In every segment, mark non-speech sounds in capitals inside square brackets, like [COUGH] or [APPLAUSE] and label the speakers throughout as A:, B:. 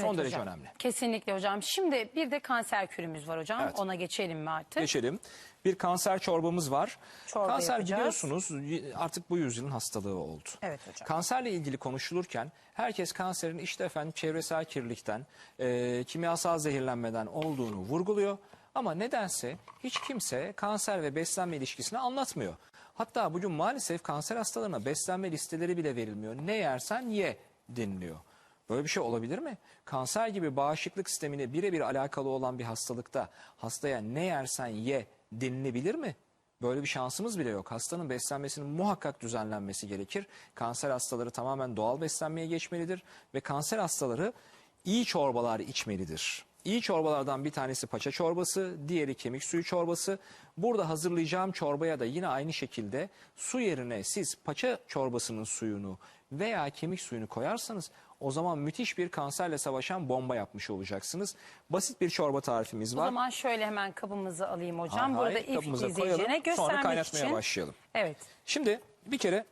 A: Son
B: Evet
A: derece
B: hocam.
A: önemli.
B: Kesinlikle hocam. Şimdi bir de kanser kürümüz var hocam.
A: Evet.
B: Ona geçelim mi artık?
A: Geçelim. Bir kanser çorbamız var.
B: Çorba
A: Kanser
B: yapacağız.
A: biliyorsunuz artık bu yüzyılın hastalığı oldu.
B: Evet hocam.
A: Kanserle ilgili konuşulurken herkes kanserin işte efendim çevresel kirlilikten, e, kimyasal zehirlenmeden olduğunu vurguluyor. Ama nedense hiç kimse kanser ve beslenme ilişkisini anlatmıyor. Hatta bugün maalesef kanser hastalarına beslenme listeleri bile verilmiyor. Ne yersen ye deniliyor. Böyle bir şey olabilir mi? Kanser gibi bağışıklık sistemine birebir alakalı olan bir hastalıkta hastaya ne yersen ye denilebilir mi? Böyle bir şansımız bile yok. Hastanın beslenmesinin muhakkak düzenlenmesi gerekir. Kanser hastaları tamamen doğal beslenmeye geçmelidir ve kanser hastaları iyi çorbalar içmelidir. İyi çorbalardan bir tanesi paça çorbası, diğeri kemik suyu çorbası. Burada hazırlayacağım çorbaya da yine aynı şekilde su yerine siz paça çorbasının suyunu veya kemik suyunu koyarsanız o zaman müthiş bir kanserle savaşan bomba yapmış olacaksınız. Basit bir çorba tarifimiz
B: O
A: var.
B: zaman şöyle hemen kabımızı alayım hocam.
A: Hay,
B: Burada ilk izleyicilerine
A: koyalım, sonra
B: göstermek
A: kaynatmaya
B: için.
A: başlayalım.
B: Evet.
A: Şimdi bir kere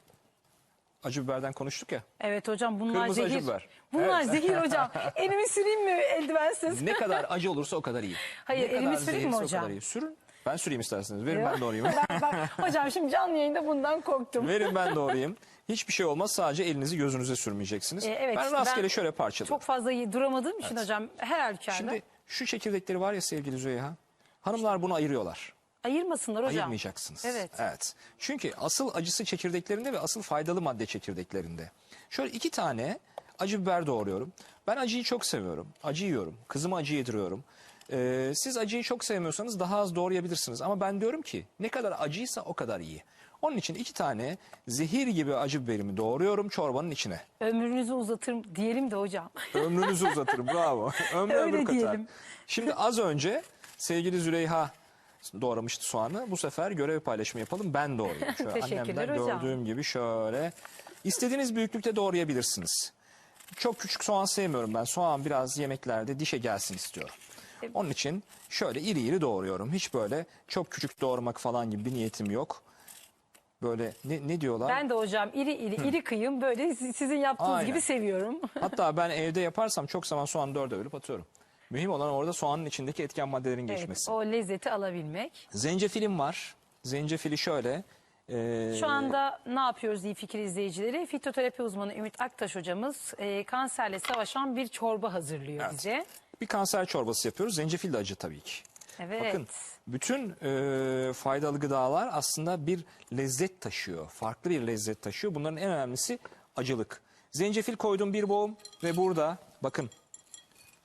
A: acı biberden konuştuk ya.
B: Evet hocam bunlar
A: Kırmızı acı
B: zehir.
A: biber.
B: Bunlar
A: Evet.
B: zehir hocam. [LAUGHS] Elimi süreyim mi eldivensiz?
A: Ne kadar acı olursa o kadar iyi. [LAUGHS]
B: Hayır,
A: ne
B: elimi süreyim mi hocam?
A: O kadar iyi. Sürün. Ben süreyim isterseniz. Verin ben doğrayayım. [LAUGHS]
B: ben, ben, hocam şimdi canlı yayında bundan korktum.
A: Verin ben doğrayayım. Hiçbir şey olmaz sadece elinizi gözünüze sürmeyeceksiniz.
B: Ee, evet,
A: ben
B: işte
A: rastgele
B: ben
A: şöyle parçaladım.
B: Çok fazla duramadığım için hocam her halükarda
A: Şimdi şu çekirdekleri var ya sevgili Züleyha. Hanımlar bunu ayırıyorlar.
B: ayırmasınlar hocam.
A: Ayırmayacaksınız.
B: Evet.
A: Evet. Çünkü asıl acısı çekirdeklerinde ve asıl faydalı madde çekirdeklerinde. Şöyle iki tane acı biber doğruyorum. Ben acıyı çok seviyorum. Acı yiyorum. Kızıma acı yediriyorum. Ee, siz acıyı çok sevmiyorsanız daha az doğrayabilirsiniz. Ama ben diyorum ki ne kadar acıysa o kadar iyi. Onun için iki tane zehir gibi acı biberimi doğruyorum çorbanın içine.
B: Ömrünüzü uzatırım diyelim de hocam.
A: Ömrünüzü uzatır bravo. [LAUGHS] Ömrü
B: Öyle
A: ömür katar.
B: diyelim.
A: Şimdi az önce sevgili Züleyha doğramıştı soğanı. Bu sefer görev paylaşımı yapalım. Ben doğrayayım. Şöyle
B: Teşekkürler
A: annemden
B: hocam.
A: gördüğüm gibi şöyle. İstediğiniz büyüklükte doğrayabilirsiniz. Çok küçük soğan sevmiyorum ben. Soğan biraz yemeklerde dişe gelsin istiyorum. Onun için şöyle iri iri doğruyorum. Hiç böyle çok küçük doğramak falan gibi bir niyetim yok. Böyle ne, ne diyorlar?
B: Ben de hocam iri iri iri kıyım böyle si- sizin yaptığınız
A: Aynen.
B: gibi seviyorum. [LAUGHS]
A: Hatta ben evde yaparsam çok zaman soğanı dörde bölüp atıyorum. Mühim olan orada soğanın içindeki etken maddelerin
B: evet,
A: geçmesi.
B: o lezzeti alabilmek.
A: Zencefilim var. Zencefili şöyle. e,
B: Şu anda ne yapıyoruz iyi fikir izleyicileri? Fitoterapi uzmanı Ümit Aktaş hocamız e, kanserle savaşan bir çorba hazırlıyor
A: Evet.
B: bize.
A: bir kanser çorbası yapıyoruz. Zencefil de acı tabii ki.
B: Evet.
A: Bakın bütün e, faydalı gıdalar aslında bir lezzet taşıyor. Farklı bir lezzet taşıyor. Bunların en önemlisi acılık. Zencefil koydum bir boğum ve burada bakın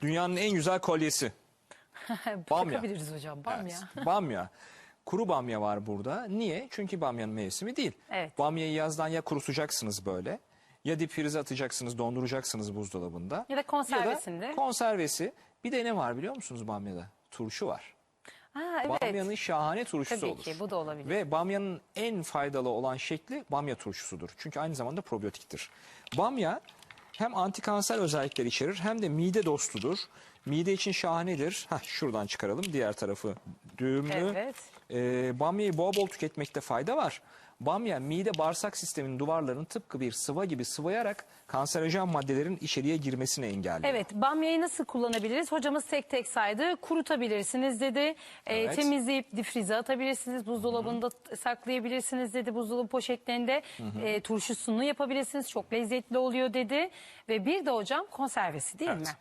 A: dünyanın en güzel kolyesi. [LAUGHS] Bamya.
B: Takabiliriz hocam bamya.
A: Evet, bamya. Kuru bamya var burada. Niye? Çünkü bamyanın mevsimi değil.
B: Evet.
A: Bamyayı yazdan ya kurutacaksınız böyle ya dip frize atacaksınız, donduracaksınız buzdolabında.
B: Ya da konservesinde.
A: Ya da konservesi. Bir de ne var biliyor musunuz bamyada? Turşu var.
B: Ha, evet.
A: Bamyanın şahane turşusu
B: Tabii
A: olur.
B: ki, bu da olabilir.
A: Ve bamyanın en faydalı olan şekli bamya turşusudur. Çünkü aynı zamanda probiyotiktir. Bamya hem antikanser özellikler içerir hem de mide dostudur. Mide için şahanedir. Heh, şuradan çıkaralım diğer tarafı düğümlü.
B: Evet.
A: Ee, bamyayı bol bol tüketmekte fayda var. Bamya mide bağırsak sisteminin duvarlarını tıpkı bir sıva gibi sıvayarak kanserojen maddelerin içeriye girmesini engelliyor.
B: Evet, bamyayı nasıl kullanabiliriz? Hocamız tek tek saydı. Kurutabilirsiniz dedi. Ee,
A: Evet.
B: temizleyip difrize atabilirsiniz. Buzdolabında saklayabilirsiniz dedi. Buzdolabı poşetlerinde e, turşusunu yapabilirsiniz. Çok lezzetli oluyor dedi. Ve bir de hocam konservesi değil
A: Evet.
B: mi?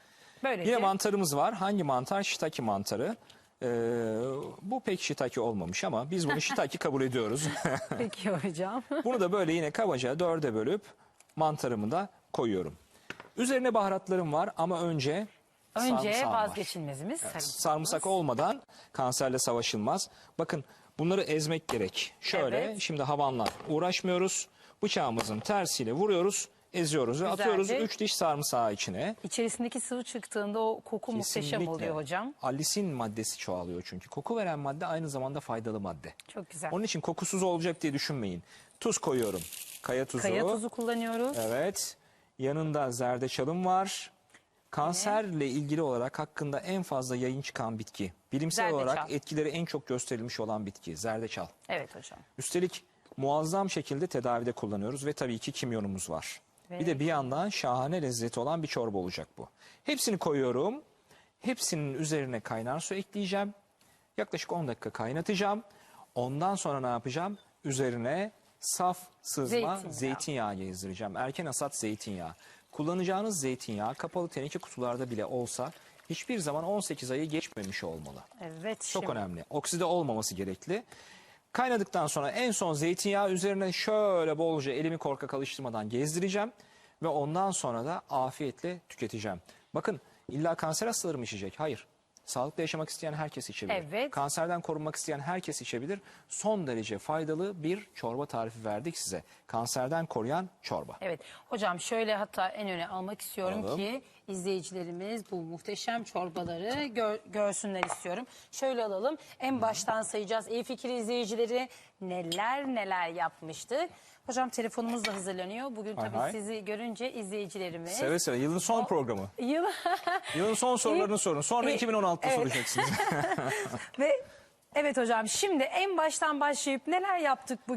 B: Böylece.
A: Yine mantarımız var. Hangi mantar? Shiitake mantarı. Ee, bu pek shiitake olmamış ama biz bunu [LAUGHS] shiitake kabul ediyoruz. [LAUGHS]
B: Peki hocam. [LAUGHS]
A: bunu da böyle yine kabaca dörde bölüp mantarımı da koyuyorum. Üzerine baharatlarım var ama önce
B: Önce
A: sarımsağım var.
B: vazgeçilmezimiz sarımsak.
A: Sarımsak olmadan kanserle savaşılmaz. Bakın bunları ezmek gerek. Şöyle
B: Evet.
A: şimdi havanla uğraşmıyoruz. Bıçağımızın tersiyle vuruyoruz, eziyoruz ve atıyoruz
B: Güzeldi.
A: 3 diş sarımsağı içine.
B: İçerisindeki sıvı çıktığında o koku muhteşem
A: Kesinlikle.
B: oluyor hocam.
A: Allisin maddesi çoğalıyor çünkü. Koku veren madde aynı zamanda faydalı madde.
B: Çok güzel.
A: Onun için kokusuz olacak diye düşünmeyin. Tuz koyuyorum. Kaya tuzu.
B: Kaya tuzu kullanıyoruz.
A: Evet. Yanında zerdeçalım var. Kanserle ilgili olarak hakkında en fazla yayın çıkan bitki. Bilimsel
B: Zerdeçal.
A: olarak etkileri en çok gösterilmiş olan bitki. Zerdeçal.
B: Evet hocam.
A: Üstelik muazzam şekilde tedavide kullanıyoruz ve tabii ki kimyonumuz var. Bir de bir yandan şahane lezzeti olan bir çorba olacak bu. Hepsini koyuyorum. Hepsinin üzerine kaynar su ekleyeceğim. Yaklaşık 10 dakika kaynatacağım. Ondan sonra ne yapacağım? Üzerine saf sızma
B: Zeytinyağı.
A: zeytinyağı gezdireceğim. Erken hasat zeytinyağı. Kullanacağınız zeytinyağı kapalı teneke kutularda bile olsa hiçbir zaman 18 ayı geçmemiş olmalı.
B: Evet.
A: Çok
B: şimdi.
A: önemli. Okside olmaması gerekli. Kaynadıktan sonra en son zeytinyağı üzerine şöyle bolca elimi korkak alıştırmadan gezdireceğim. Ve ondan sonra da afiyetle tüketeceğim. Bakın illa kanser hastaları mı içecek? Hayır. Sağlıklı yaşamak isteyen herkes içebilir.
B: Evet.
A: Kanserden korunmak isteyen herkes içebilir. Son derece faydalı bir çorba tarifi verdik size. Kanserden koruyan çorba.
B: Evet hocam şöyle hatta en öne almak istiyorum
A: Alalım.
B: ki izleyicilerimiz bu muhteşem çorbaları gör- görsünler istiyorum. Şöyle alalım en baştan sayacağız. İyi fikir izleyicileri neler neler yapmıştık. Hocam telefonumuz da hazırlanıyor. Bugün
A: Hay
B: tabii
A: hay.
B: sizi görünce izleyicilerimiz...
A: Seve seve. Yılın son programı.
B: Yıl...
A: Yılın son sorularını sorun. Sonra
B: Evet.
A: 2016'da
B: Evet.
A: soracaksınız. [LAUGHS]
B: Ve evet hocam şimdi en baştan başlayıp neler yaptık bugün?